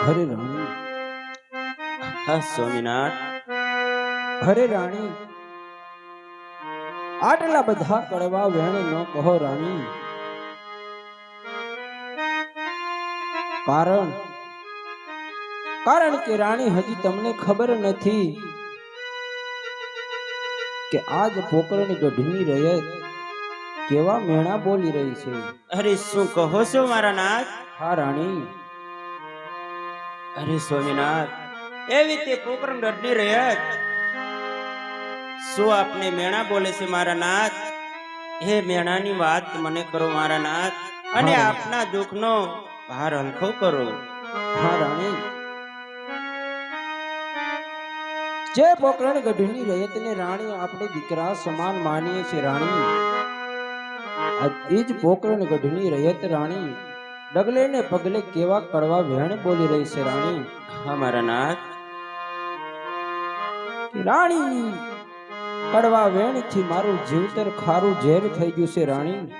હરે રાણી. હા સ્વામિનાથ હરે રાણી. આટલા બધા કડવા વેણ ન કહો રાણી. કારણ કારણ કે રાણી હજી તમને ખબર નથી કે આજ પોકરણી ગઢની રહે કેવા મેણા બોલી રહી છે. અરે શું કહો છો મારા નાથ? હા રાણી. અરે સ્વામિનાથ એવી તે પોકરણ ગઢની રહેત શું આપને મેણા બોલે છે મારા નાથ? હે મેણાની વાત મને કરો મારા નાથ. અને આપના દુઃખનો ભાર હલકો કરો. હા રાણી. જે પોકરણ ગઢની રયતને રાણી આપણે દીકરા સમાન માનીએ છીએ રાણી. આ એ જ પોકરણ ગઢની રયત રાણી. ડગલે ને પગલે કેવા કડવા વેણ બોલી રહી છે રાણી? હા મારા નાથ. રાણી કડવા વેણથી મારું જીવતર ખારું ઝેર થઈ ગયું છે રાણી.